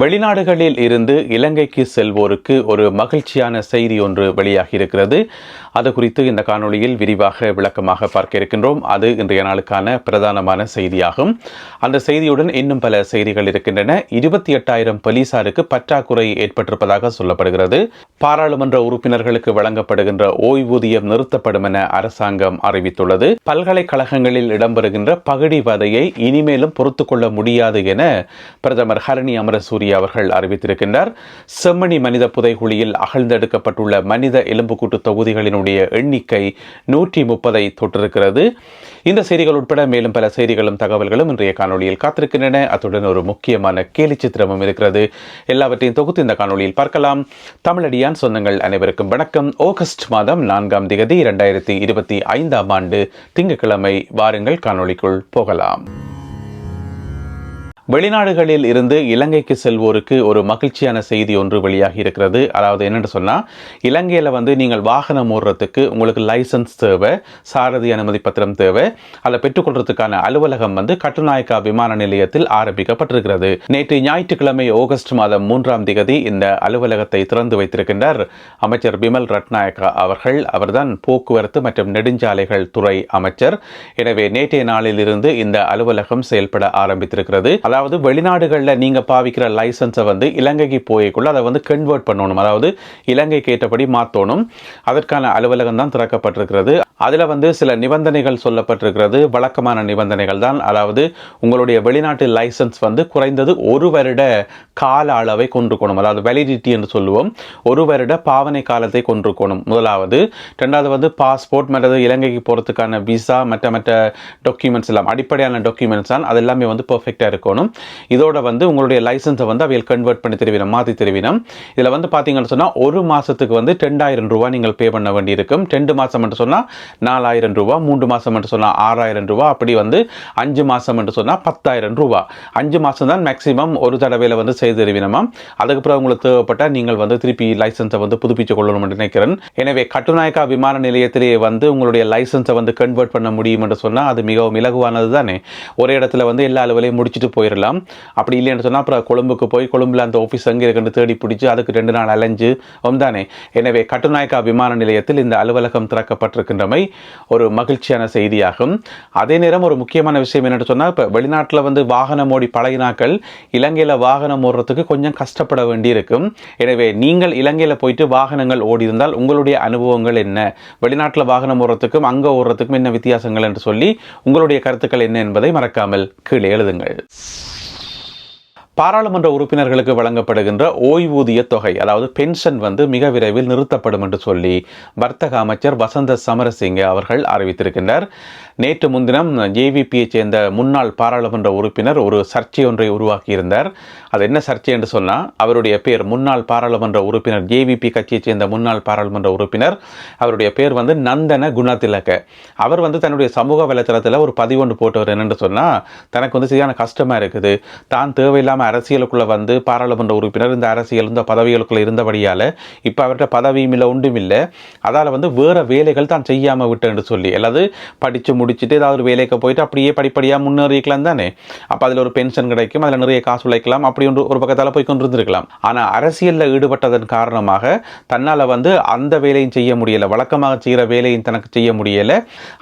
வெளிநாடுகளில் இருந்து இலங்கைக்கு செல்வோருக்கு ஒரு மகிழ்ச்சியான செய்தி ஒன்று வெளியாகி இருக்கிறது அது குறித்து இந்த காணொளியில் விரிவாக விளக்கமாக பார்க்க இருக்கின்றோம். அது இன்றைய நாளுக்கான பிரதானமான செய்தியாகும். அந்த செய்தியுடன் இன்னும் பல செய்திகள் இருக்கின்றன. இருபத்தி எட்டாயிரம் போலீசாருக்கு பற்றாக்குறை ஏற்பட்டிருப்பதாக சொல்லப்படுகிறது. பாராளுமன்ற உறுப்பினர்களுக்கு வழங்கப்படுகின்ற ஓய்வூதியம் நிறுத்தப்படும் என அரசாங்கம் அறிவித்துள்ளது. பல்கலைக்கழகங்களில் இடம்பெறுகின்ற பகுடிவதையை இனிமேலும் பொறுத்துக்கொள்ள முடியாது என பிரதமர் ஹரணி அமரசூரிய அவர்கள் அறிவித்திருக்கின்றார் செம்மணி மனித புதைகுழியில் அகழ்ந்தெடுக்கப்பட்டுள்ள மனித எலும்புக்கூட்டு தொகுதிகளினுடைய எண்ணிக்கை நூற்றி முப்பதை தொட்டிருக்கிறது. இந்த செய்திகள் உட்பட மேலும் பல செய்திகளும் தகவல்களும் இன்றைய காணொலியில் காத்திருக்கின்றன. அத்துடன் ஒரு முக்கியமான கேலி சித்திரமும் இருக்கிறது. எல்லாவற்றையும் தொகுத்து இந்த காணொலியில் பார்க்கலாம். தமிழடியான் சொந்தங்கள் அனைவருக்கும் வணக்கம். ஆகஸ்ட் மாதம் நான்காம் திகதி இரண்டாயிரத்தி இருபத்தி ஐந்தாம் ஆண்டு திங்கட்கிழமை வாருங்கள் காணொலிக்குள் போகலாம். வெளிநாடுகளில் இருந்து இலங்கைக்கு செல்வோருக்கு ஒரு மகிழ்ச்சியான செய்தி ஒன்று வெளியாகி இருக்கிறது அதாவது என்னென்னு சொன்னால் இலங்கையில் வந்து நீங்கள் வாகனம் ஓடுறதுக்கு உங்களுக்கு லைசன்ஸ் தேவை சாரதி அனுமதி பத்திரம் தேவை அதை பெற்றுக்கொள்றதுக்கான அலுவலகம் வந்து கட்டுநாயக்கா விமான நிலையத்தில் ஆரம்பிக்கப்பட்டிருக்கிறது. நேற்று ஞாயிற்றுக்கிழமை ஆகஸ்ட் மாதம் மூன்றாம் திகதி இந்த அலுவலகத்தை திறந்து வைத்திருக்கின்றார் அமைச்சர் பிமல் ரட்நாயக்கா அவர்கள். அவர்தான் போக்குவரத்து மற்றும் நெடுஞ்சாலைகள் துறை அமைச்சர். எனவே நேற்றைய நாளிலிருந்து இந்த அலுவலகம் செயல்பட ஆரம்பித்திருக்கிறது. அதாவது வெளிநாடுகளில் நீங்கள் பாவிக்கிற லைசன்ஸை வந்து இலங்கைக்கு போய்க்குள்ள அதை வந்து கன்வெர்ட் பண்ணணும். அதாவது இலங்கைக்கு ஏற்றபடி மாற்றணும் அதற்கான அலுவலகம் தான் திறக்கப்பட்டிருக்கிறது. அதில் வந்து சில நிபந்தனைகள் சொல்லப்பட்டிருக்கிறது. வழக்கமான நிபந்தனைகள் தான். அதாவது உங்களுடைய வெளிநாட்டு லைசன்ஸ் வந்து குறைந்தது ஒரு வருட கால அளவை கொண்டிருக்கணும். அதாவது வெலிடிட்டி என்று சொல்லுவோம். ஒரு வருட பாவனை காலத்தை கொண்டிருக்கணும். முதலாவது. ரெண்டாவது வந்து பாஸ்போர்ட் மற்றது இலங்கைக்கு போகிறதுக்கான விசா மற்ற மற்ற டாக்குமெண்ட்ஸ் எல்லாம். அடிப்படையான டாக்குமெண்ட்ஸ் தான். அது எல்லாமே வந்து பர்ஃபெக்டாக இருக்கணும். இதோட வந்து உங்களுடைய லைசன்ஸை வந்து அவையில் கன்வெர்ட் பண்ணி தெரிவினம் மாற்றி தெரிவினம். இதில் வந்து பார்த்தீங்கன்னு சொன்னால் ஒரு மாதத்துக்கு வந்து ரெண்டாயிரம் ரூபா நீங்கள் பே பண்ண வேண்டியிருக்கும். ரெண்டு மாதம் என்று சொன்னால் நாலாயிரம் ரூபா மூன்று மாதம் என்று சொன்னால் ஆறாயிரம் ரூபா அப்படி வந்து அஞ்சு மாதம் என்று சொன்னால் பத்தாயிரம் ரூபா. அஞ்சு மாதம் தான் மேக்ஸிமம் ஒரு தடவையில் வந்து செய்து தெரிவினமாம் அதுக்கப்புறம் உங்களுக்கு தேவைப்பட்டால் நீங்கள் வந்து திருப்பி லைசன்ஸை வந்து புதுப்பிச்சு கொள்ளணும் என்று நினைக்கிறேன். எனவே கட்டுநாயக்கா விமான நிலையத்திலே வந்து உங்களுடைய லைசன்ஸை வந்து கன்வெர்ட் பண்ண முடியும் என்று சொன்னால் அது மிகவும் இலகுவானது தானே. ஒரே இடத்துல வந்து எல்லா அலுவலையும் முடிச்சுட்டு போயிடலாம் அப்படி இல்லைன்னு சொன்னால் அப்புறம் கொழும்புக்கு போய் கொழும்பில் அந்த ஆஃபீஸ் அங்கே இருக்குன்னு தேடி பிடிச்சி அதுக்கு ரெண்டு நாள் அலைஞ்சு தானே. எனவே கட்டுநாயக்கா விமான நிலையத்தில் இந்த அலுவலகம் திறக்கப்பட்டிருக்கின்றமை ஒரு மகிழ்ச்சியான செய்தியாகும். அதே நேரம் ஒரு முக்கியமான விஷயம் என்னென்னு சொன்னால் இப்போ வெளிநாட்டில் வந்து வாகனம் ஓடி பழகினாக்கள் இலங்கையில் வாகனம் ஓடுறதுக்கு கொஞ்சம் கஷ்டப்பட வேண்டியிருக்கும். எனவே நீங்கள் இலங்கையில் போயிட்டு வாகனங்கள் ஓடி இருந்தால் உங்களுடைய அனுபவங்கள் என்ன? வெளிநாட்டில் வாகனம் ஓடுறதுக்கும் அங்கே ஓடுறதுக்கும் என்ன வித்தியாசங்கள் என்று சொல்லி உங்களுடைய கருத்துக்கள் என்ன என்பதை மறக்காமல் கீழே எழுதுங்கள். பாராளுமன்ற உறுப்பினர்களுக்கு வழங்கப்படுகின்ற ஓய்வூதிய தொகை அதாவது பென்ஷன் வந்து மிக விரைவில் நிறுத்தப்படும் என்று சொல்லி வர்த்தக அமைச்சர் வசந்த சமரசிங்க அவர்கள் அறிவித்திருக்கின்றார். நேற்று முன்தினம் ஜேவிபியை சேர்ந்த முன்னாள் பாராளுமன்ற உறுப்பினர் ஒரு சர்ச்சை ஒன்றை உருவாக்கியிருந்தார். அது என்ன சர்ச்சை என்று சொன்னால் அவருடைய பேர் முன்னாள் பாராளுமன்ற உறுப்பினர் ஜேவிபி கட்சியை சேர்ந்த முன்னாள் பாராளுமன்ற உறுப்பினர் அவருடைய பேர் வந்து நந்தன குணத்திலக்க அவர் வந்து தன்னுடைய சமூக வலைத்தளத்தில் ஒரு பதிவொன்று போட்டவர் என்னென்று சொன்னால் தனக்கு வந்து சரியான கஷ்டமாக இருக்குது. தான் தேவையில்லாமல் அரசியலுக்குள்ளே வந்து பாராளுமன்ற உறுப்பினர் இந்த அரசியல் இந்த பதவிகளுக்குள்ளே இருந்தபடியால் இப்போ அவர்கிட்ட பதவியும் இல்லை ஒன்றும் இல்லை. அதால் வந்து வேறு வேலைகள் தான் செய்யாமல் விட்டேன்னு சொல்லி அல்லது படித்து முடிச்சுட்டு ஏதாவது ஒரு வேலைக்கு போயிட்டு அப்படியே படிப்படியாக முன்னேறிக்கலாம் தானே. அப்போ அதில் ஒரு பென்ஷன் கிடைக்கும் அதில் நிறைய காசு உழைக்கலாம் அப்படி ஒன்று ஒரு பக்கத்தால் போய் கொண்டு இருந்திருக்கலாம் ஆனால் அரசியலில் ஈடுபட்டதன் காரணமாக தன்னால் வந்து அந்த வேலையும் செய்ய முடியலை வழக்கமாக செய்கிற வேலையும் தனக்கு செய்ய முடியலை.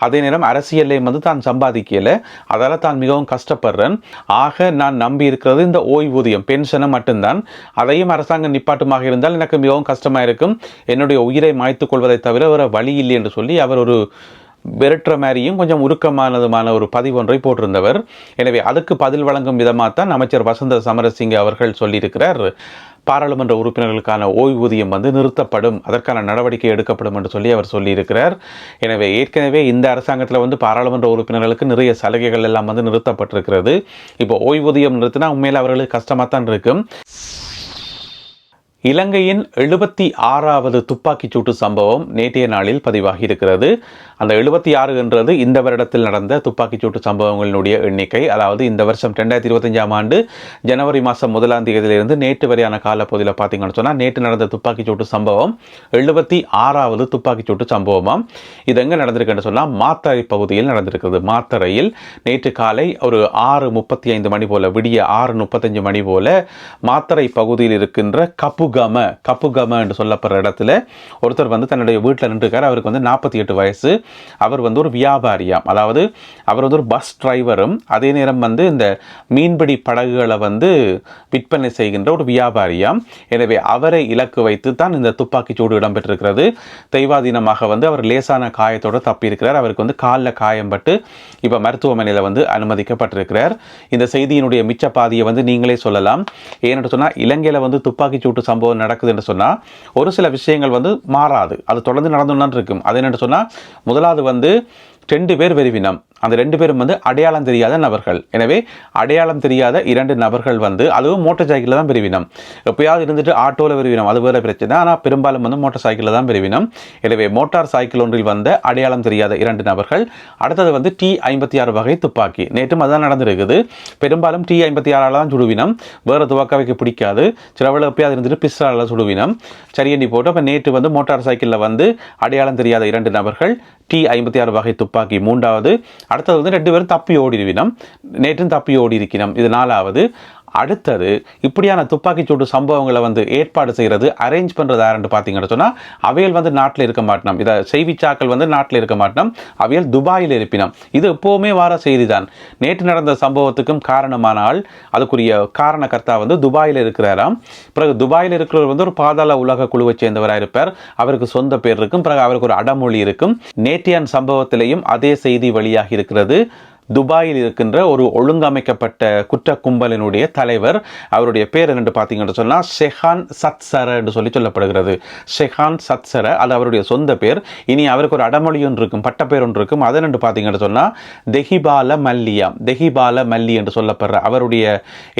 அதே நேரம் அரசியலையும் வந்து தான் சம்பாதிக்கலை. அதால் தான் மிகவும் கஷ்டப்படுறேன். ஆக நான் நம்பி இருக்கிறது இந்த ஓய்வூதியம் பென்ஷனை மட்டும்தான். அதையும் அரசாங்கம் நிப்பாட்டுமாக இருந்தால் எனக்கு மிகவும் கஷ்டமாக இருக்கும். என்னுடைய உயிரை மாய்த்துக் கொள்வதை தவிர வேறு வழி இல்லை என்று சொல்லி அவர் ஒரு விரட்டுற மாதிரியும் கொஞ்சம் உருக்கமானதுமான ஒரு பதிவு ஒன்றை போட்டிருந்தவர். எனவே அதுக்கு பதில் வழங்கும் விதமாக தான் அமைச்சர் வசந்த சமரசிங்க அவர்கள் சொல்லியிருக்கிறார். பாராளுமன்ற உறுப்பினர்களுக்கான ஓய்வூதியம் வந்து நிறுத்தப்படும். அதற்கான நடவடிக்கை எடுக்கப்படும் என்று சொல்லி அவர் சொல்லியிருக்கிறார். எனவே ஏற்கனவே இந்த அரசாங்கத்தில் வந்து பாராளுமன்ற உறுப்பினர்களுக்கு நிறைய சலுகைகள் எல்லாம் வந்து நிறுத்தப்பட்டிருக்கிறது. இப்போ ஓய்வூதியம் நிறுத்தினா உண்மையில் அவர்களுக்கு கஷ்டமாக தான் இருக்கும். இலங்கையின் எழுபத்தி ஆறாவது துப்பாக்கிச் சூட்டு சம்பவம் நேற்றைய நாளில் பதிவாகி இருக்கிறது அந்த எழுபத்தி ஆறு என்றது இந்த வருடத்தில் நடந்த துப்பாக்கிச் சூட்டு சம்பவங்களினுடைய எண்ணிக்கை. அதாவது இந்த வருஷம் ரெண்டாயிரத்தி இருபத்தஞ்சாம் ஆண்டு ஜனவரி மாதம் முதலாம் தேதியிலிருந்து நேற்று வரையான காலப்பகுதியில் பார்த்தீங்கன்னு சொன்னால் நேற்று நடந்த துப்பாக்கிச் சூட்டு சம்பவம் எழுபத்தி ஆறாவது துப்பாக்கிச் சூட்டு சம்பவமாம். இது எங்கே நடந்திருக்குன்னு சொன்னால் மாத்தறை பகுதியில் நடந்திருக்கிறது. மாத்தறையில் நேற்று காலை ஒரு ஆறு முப்பத்தி ஐந்து மணி போல விடிய ஆறு முப்பத்தஞ்சு மணி போல மாத்தறை பகுதியில் இருக்கின்ற கம கப்பு கம என்று சொல்லப்படுற இடத்துல ஒருத்தர் வந்து தன்னுடைய வீட்டில் நின்றுக்கார் அவருக்கு வந்து நாற்பத்தி எட்டு வயசு. அவர் வந்து ஒரு வியாபாரியாம். அதாவது அவர் வந்து ஒரு பஸ் டிரைவரும் அதே நேரம் வந்து இந்த மீன்பிடி படகுகளை வந்து விற்பனை செய்கின்ற ஒரு வியாபாரியாம். எனவே அவரை இலக்கு வைத்து தான் இந்த துப்பாக்கி சூடு இடம்பெற்றிருக்கிறது. தெய்வாதீனமாக வந்து அவர் லேசான காயத்தோடு தப்பியிருக்கிறார். அவருக்கு வந்து காலில் காயம்பட்டு இப்போ மருத்துவமனையில் வந்து அனுமதிக்கப்பட்டிருக்கிறார். இந்த செய்தியினுடைய மிச்ச பாதியை வந்து நீங்களே சொல்லலாம். ஏன்னு சொன்னால் இலங்கையில் வந்து துப்பாக்கிச்சூட்டு சம்பவம் நடக்குது என்று சொன்னால் ஒரு சில விஷயங்கள் வந்து மாறாது. அது தொடர்ந்து நடந்துன்னு இருக்கும். அது என்னென்னு சொன்னால் முதலாவது வந்து ரெண்டு பேர் வெறிவினம் அந்த ரெண்டு பேரும் வந்து அடையாளம் தெரியாத நபர்கள். எனவே அடையாளம் தெரியாத இரண்டு நபர்கள் வந்து அதுவும் மோட்டார் சைக்கிளில் தான் பிரிவினம் எப்பயாவது இருந்துட்டு ஆட்டோவில் பிரிவினம் அது வேறு பிரச்சனை. ஆனால் பெரும்பாலும் வந்து மோட்டார் சைக்கிளில் தான் பிரிவினம் எனவே மோட்டார் சைக்கிள் ஒன்றில் வந்த அடையாளம் தெரியாத இரண்டு நபர்கள் அடுத்தது வந்து டி ஐம்பத்தி ஆறு வகை துப்பாக்கி. நேற்றும் அதுதான் நடந்திருக்குது. பெரும்பாலும் டி ஐம்பத்தி ஆறால் தான் சுடுவினம் வேறு துவக்காவைக்கு பிடிக்காது. சிலவில் எப்பயாவது இருந்துட்டு பிஸ்டாலில் சுடுவினம் சரியண்டி போட்டு அப்போ நேற்று வந்து மோட்டார் சைக்கிளில் வந்து அடையாளம் தெரியாத இரண்டு நபர்கள் டி ஐம்பத்தி ஆறு வகை துப்பாக்கி. மூன்றாவது அடுத்தது வந்து ரெண்டு பேரும் தப்பி ஓடிவினம் நேற்றும் தப்பி ஓடி இருக்கிறோம் இது நாலாவது. அடுத்தது இப்படியான துப்பாக்கிச்சூடு சம்பவங்களை வந்து ஏற்பாடு செய்கிறது அரேஞ்ச் பண்ணுறது யாருன்னு பார்த்தீங்கன்னு சொன்னால் அவையல் வந்து நாட்டில் இருக்க மாட்டோம் இதை செய்திச்சாக்கள் வந்து நாட்டில் இருக்க மாட்டோம் அவையல் துபாயில் இருப்பினோம். இது எப்போவுமே வார செய்தி தான் நேற்று நடந்த சம்பவத்துக்கும் காரணமானால் அதுக்குரிய காரணக்கர்த்தா வந்து துபாயில் இருக்கிறாராம். பிறகு துபாயில் இருக்கிறவர் வந்து ஒரு பாதாள உலக குழுவை சேர்ந்தவராக இருப்பார். அவருக்கு சொந்த பேர் இருக்கும். பிறகு அவருக்கு ஒரு அடமொழி இருக்கும். நேற்றியான் சம்பவத்திலையும் அதே செய்தி வெளியாகி இருக்கிறது. துபாயில் இருக்கின்ற ஒரு ஒழுங்கமைக்கப்பட்ட குற்ற கும்பலினுடைய தலைவர். அவருடைய பேர் என்னென்று பார்த்தீங்கன்னு சொன்னால் ஷெஹான் சத்சர என்று சொல்லி சொல்லப்படுகிறது. ஷெஹான் சத்சர அது அவருடைய சொந்த பேர். இனி அவருக்கு ஒரு அடமொழி ஒன்று இருக்கும் பட்டப்பேர் ஒன்று இருக்கும். அது என்று பார்த்தீங்கன்னு சொன்னால் தெஹிபால மல்லியா தெஹிபால மல்லி என்று சொல்லப்படுற அவருடைய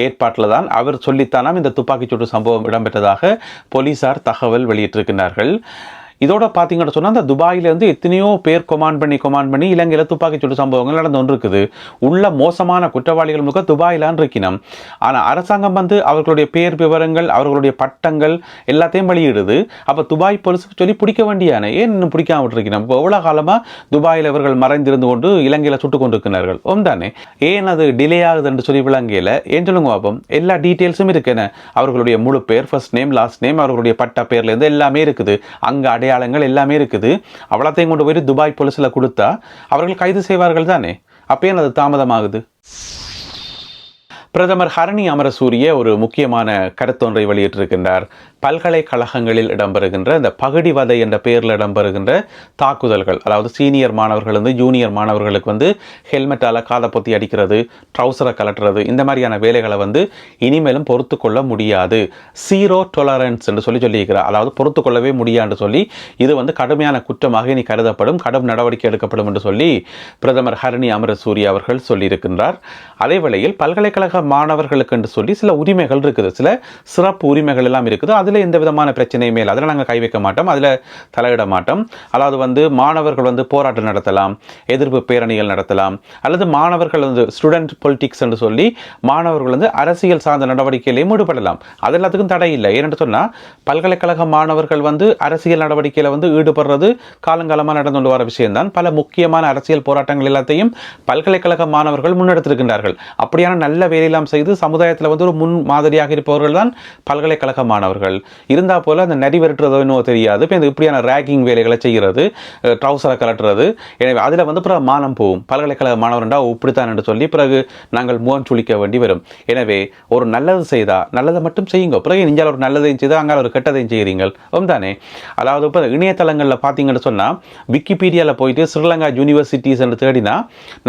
ஏற்பாட்டில் தான் அவர் சொல்லித்தானாம் இந்த துப்பாக்கிச்சூட்டு சம்பவம் இடம்பெற்றதாக போலீசார் தகவல் வெளியிட்டிருக்கிறார்கள். இதோட பார்த்தீங்கன்னு சொன்னால் அந்த துபாயிலேருந்து எத்தனையோ பேர் கொமாண்ட் பண்ணி கொமாண்ட் பண்ணி இலங்கையில் துப்பாக்கி சூடு சம்பவங்கள் நடந்து கொண்டிருக்குது. உள்ள மோசமான குற்றவாளிகள் முழுக்க துபாயிலான் இருக்கணும் ஆனால் அரசாங்கம் வந்து அவர்களுடைய பேர் விவரங்கள் அவர்களுடைய பட்டங்கள் எல்லாத்தையும் வெளியிடுது. அப்போ துபாய் போலீஸுக்கு சொல்லி பிடிக்க வேண்டியான ஏன் இன்னும் பிடிக்காம விட்டுருக்கணும் இப்போ எவ்வளோ காலமாக துபாயில் இவர்கள் மறைந்திருந்து கொண்டு இலங்கையில் சுட்டு கொண்டிருக்கிறார்கள்? ஓம் தானே. ஏன் அது டிலே ஆகுதுன்னு சொல்லி விளங்கையில் ஏன் சொல்லுங்க பாப்போம். எல்லா டீட்டெயில்ஸும் இருக்குன்னு அவர்களுடைய முழு பேர் ஃபர்ஸ்ட் நேம் லாஸ்ட் நேம் அவர்களுடைய பட்ட பேர்லேருந்து எல்லாமே இருக்குது. அங்கே அடையாளங்கள் எல்லாமே இருக்குது. அவ்வளோத்தையும் கொண்டு போயிட்டு துபாய் போலீஸில் கொடுத்தா அவர்கள் கைது செய்வார்கள் தானே? அப்போ ஏன் அது தாமதமாகுது? பிரதமர் ஹரணி அமரசூரிய ஒரு முக்கியமான கருத்தொன்றை வெளியிட்டிருக்கின்றார். பல்கலைக்கழகங்களில் இடம்பெறுகின்ற இந்த பகுடிவதை என்ற பெயரில் இடம்பெறுகின்ற தாக்குதல்கள். அதாவது சீனியர் மாணவர்கள் வந்து ஜூனியர் மாணவர்களுக்கு வந்து ஹெல்மெட்டால் காதை பொத்தி அடிக்கிறது ட்ரௌசரை கலட்டுறது இந்த மாதிரியான வேலைகளை வந்து இனிமேலும் பொறுத்து கொள்ள முடியாது. சீரோ டொலரன்ஸ் என்று சொல்லி சொல்லியிருக்கிறார். அதாவது பொறுத்து கொள்ளவே முடியாது சொல்லி இது வந்து கடுமையான குற்றமாக இனி கருதப்படும் கடும் நடவடிக்கை எடுக்கப்படும் என்று சொல்லி பிரதமர் ஹரணி அமரசூரி அவர்கள் சொல்லியிருக்கின்றார். அதே வேளையில் பல்கலைக்கழக மாணவர்களுக்கு என்று சொல்லி சில உரிமைகள் இருக்குது. சில சிறப்பு உரிமைகள் எல்லாம் இருக்குது. அதில் எந்த விதமான பிரச்சனையுமே இல்லை. அதில் நாங்கள் கை வைக்க மாட்டோம். அதில் தலையிட மாட்டோம். அதாவது வந்து மாணவர்கள் வந்து போராட்டம் நடத்தலாம் எதிர்ப்பு பேரணிகள் நடத்தலாம் அல்லது மாணவர்கள் வந்து ஸ்டூடெண்ட் பொலிட்டிக்ஸ் என்று சொல்லி மாணவர்கள் வந்து அரசியல் சார்ந்த நடவடிக்கையிலையும் ஈடுபடலாம். அது எல்லாத்துக்கும் தடை இல்லை. ஏன்னு சொன்னால் பல்கலைக்கழக மாணவர்கள் வந்து அரசியல் நடவடிக்கையில் வந்து ஈடுபடுறது காலங்காலமாக நடந்து கொண்டு வர விஷயம்தான். பல முக்கியமான அரசியல் போராட்டங்கள் எல்லாத்தையும் பல்கலைக்கழக மாணவர்கள் முன்னெடுத்திருக்கின்றார்கள். அப்படியான நல்ல வேலையெல்லாம் செய்து சமுதாயத்தில் வந்து ஒரு முன் மாதிரியாக இருப்பவர்கள் தான் பல்கலைக்கழக மாணவர்கள். இருந்தால் போல் அந்த நரி விரட்டுறதோ இன்னும் தெரியாது. இப்போ இந்த இப்படியான ரேக்கிங் வேலைகளை செய்கிறது ட்ரௌசரை கலட்டுறது எனவே அதில் வந்து பிறகு மானம் போகும். பல்கலைக்கழக மாணவர்ண்டா இப்படித்தான் என்று சொல்லி பிறகு நாங்கள் முகம் சுழிக்க வேண்டி வரும். எனவே ஒரு நல்லது செய்தால் நல்லதை மட்டும் செய்யுங்க. பிறகு நீங்கள் ஒரு நல்லதையும் செய்தால் அங்கே ஒரு கெட்டதையும் செய்கிறீங்கள். தானே அதாவது இப்போ இணையதளங்களில் பார்த்தீங்கன்னு சொன்னால் விக்கிபீடியாவில் போயிட்டு ஸ்ரீலங்கா யூனிவர்சிட்டிஸ் என்று தேடினா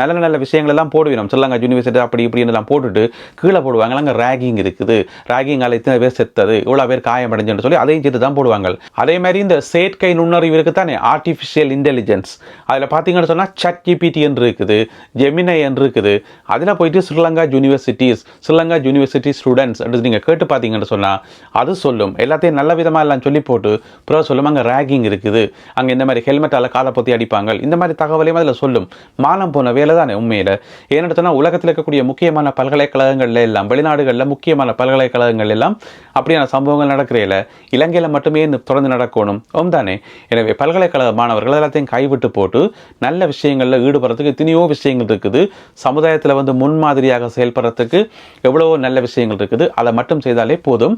நல்ல நல்ல விஷயங்கள் எல்லாம் போடுவோம் ஸ்ரீலங்கா யூனிவர்சிட்டி அப்படி இப்படின்னு எல்லாம் போட்டுட்டு கீழே போடுவாங்க. அங்கே ரேகிங் இருக்குது. ரேகிங் இத்தனை பேர் செத்தது. இவ்வளோ பேர் காயம் காயமடைஞ்சுன்னு சொல்லி அதையும் சேர்த்து தான் போடுவாங்க. அதே மாதிரி இந்த செயற்கை நுண்ணறிவு இருக்கு தானே ஆர்டிஃபிஷியல் இன்டெலிஜென்ஸ் அதில் பார்த்தீங்கன்னு சொன்னால் சட் ஜிபிடி என்று இருக்குது ஜெமினை என்று இருக்குது. அதில் போயிட்டு Sri Lanka universities Sri Lanka university students என்று நீங்கள் கேட்டு பார்த்தீங்கன்னு சொன்னால் அது சொல்லும். எல்லாத்தையும் நல்ல விதமாக எல்லாம் சொல்லி போட்டு பிறகு சொல்லும். அங்கே ரேகிங் இருக்குது. அங்கே இந்த மாதிரி ஹெல்மெட்டால் காலை பொத்தி அடிப்பாங்க. இந்த மாதிரி தகவலையும் அதில் சொல்லும். மானம் போன வேலை தானே உண்மையில். ஏன்னு சொன்னால் உலகத்தில் இருக்கக்கூடிய முக்கியமான பல்கலைக்கழகங்கள்ல எல்லாம் வெளிநாடுகளில் முக்கியமான பல்கலைக்கழகங்கள் எல்லாம் அப்படியான சம்பவங்கள் நடக்கிறதில்ல இலங்கையில் மட்டுமே இந்த தொடர்ந்து நடக்கணும். ஓம் தானே? எனவே பல்கலைக்கழக மாணவர்கள் எல்லாத்தையும் கைவிட்டு போட்டு நல்ல விஷயங்களில் ஈடுபடுறதுக்கு எத்தனையோ விஷயங்கள் இருக்குது. சமுதாயத்தில் வந்து முன்மாதிரியாக செயல்படுறதுக்கு எவ்வளவோ நல்ல விஷயங்கள் இருக்குது. அதை மட்டும் செய்தாலே போதும்.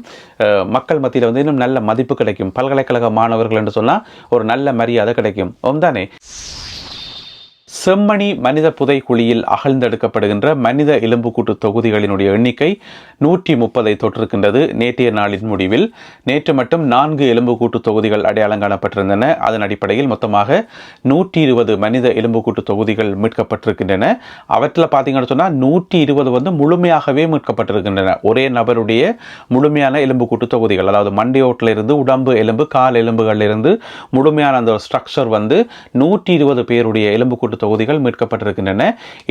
மக்கள் மத்தியில் வந்து இன்னும் நல்ல மதிப்பு கிடைக்கும். பல்கலைக்கழக மாணவர்கள் என்று சொன்னால் ஒரு நல்ல மரியாதை கிடைக்கும். ஓம்தானே செம்மணி மனித புதைக்குழியில் அகழ்ந்தெடுக்கப்படுகின்ற மனித எலும்புக்கூட்டு தொகுதிகளினுடைய எண்ணிக்கை நூற்றி முப்பதை தொற்றிருக்கின்றது. நேற்றைய நாளின் முடிவில் நேற்று மட்டும் நான்கு எலும்புக்கூட்டு தொகுதிகள் அடையாளம் காணப்பட்டிருந்தன. அதன் அடிப்படையில் மொத்தமாக நூற்றி இருபது மனித எலும்புக்கூட்டு தொகுதிகள் மீட்கப்பட்டிருக்கின்றன. அவற்றில் பார்த்தீங்கன்னு சொன்னால் நூற்றி இருபது வந்து முழுமையாகவே மீட்கப்பட்டிருக்கின்றன. ஒரே நபருடைய முழுமையான எலும்புக்கூட்டு தொகுதிகள் அதாவது மண்டையோட்டில் இருந்து உடம்பு எலும்பு கால் எலும்புகளில் இருந்து முழுமையான அந்த ஸ்ட்ரக்சர் வந்து நூற்றி இருபது பேருடைய எலும்புக்கூட்டு தொகுதிகள் மீட்கப்பட்டிருக்கின்றன.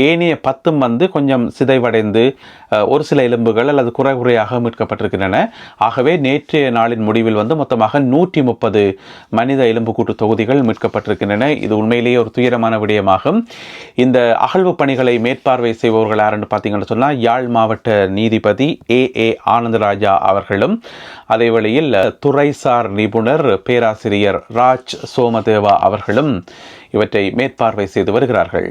ஏனைய பத்தும் வந்து கொஞ்சம் சிதைவடைந்து ஒரு சில எலும்புகள் அல்லது குறை குறையாக மீட்கப்பட்டிருக்கின்றன. ஆகவே நேற்றைய நாளின் முடிவில் வந்து மொத்தமாக நூற்றி முப்பது மனித எலும்புக்கூட்டு தொகுதிகள் மீட்கப்பட்டிருக்கின்றன. இது உண்மையிலேயே ஒரு துயரமான விடயமாகும். இந்த அகழ்வு பணிகளை மேற்பார்வை செய்பவர்கள் யாருன்னு பார்த்தீங்கன்னு சொன்னால் யாழ் மாவட்ட நீதிபதி ஏ. ஏ. ஆனந்தராஜா அவர்களும் அதே வழியில் துறைசார் நிபுணர் பேராசிரியர் ராஜ் சோமதேவா அவர்களும் இவற்றை மேற்பார்வை செய்து வருகிறார்கள்.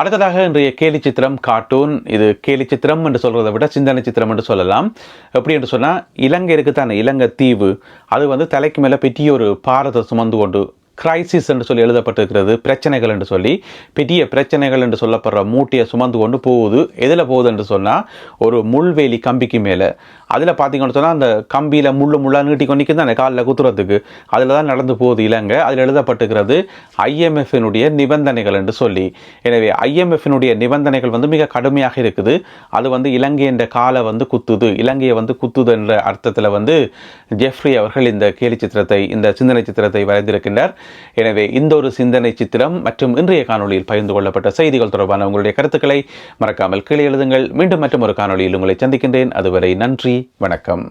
அடுத்ததாக இன்றைய கேலி சித்திரம் கார்ட்டூன் இது கேலி சித்திரம் என்று சொல்றதை விட சிந்தனை சித்திரம் என்று சொல்லலாம். எப்படி என்று சொன்னால் இலங்கை இருக்குதானே இலங்கை தீவு. அது வந்து தலைக்கு மேலே பெரிய ஒரு பாரத்தை சுமந்து கொண்டு கிரைசிஸ் என்று சொல்லி எழுதப்பட்டிருக்கிறது பிரச்சனைகள் என்று சொல்லி. பெரிய பிரச்சனைகள் என்று சொல்லப்படுற மூட்டையை சுமந்து கொண்டு போகுது. எதில் போகுது என்று சொன்னால் ஒரு முள்வேலி கம்பிக்கு மேலே. அதில் பார்த்தீங்கன்னு சொன்னால் அந்த கம்பியில் முள்ளு முள்ளா நீட்டி கொண்டு தானே காலில் குத்துறதுக்கு. அதில் தான் நடந்து போகுது இலங்கை. அதில் எழுதப்பட்டுக்கிறது ஐஎம்எஃபினுடைய நிபந்தனைகள் என்று சொல்லி. எனவே ஐஎம்எஃபினுடைய நிபந்தனைகள் வந்து மிக கடுமையாக இருக்குது. அது வந்து இலங்கை என்ற காலை வந்து குத்துது. இலங்கையை வந்து குத்துது என்ற அர்த்தத்தில் வந்து ஜெஃப்ரி அவர்கள் இந்த கேலி சித்திரத்தை இந்த சிந்தனை சித்திரத்தை வரைந்திருக்கின்றார். எனவே இந்த ஒரு சிந்தனை சித்திரம் மற்றும் இன்றைய காணொளியில் பகிர்ந்து கொள்ளப்பட்ட செய்திகள் தொடர்பான உங்களுடைய கருத்துக்களை மறக்காமல் கீழே எழுதுங்கள். மீண்டும் மற்றும் ஒரு காணொளியில் உங்களை சந்திக்கின்றேன். அதுவரை நன்றி. வணக்கம்.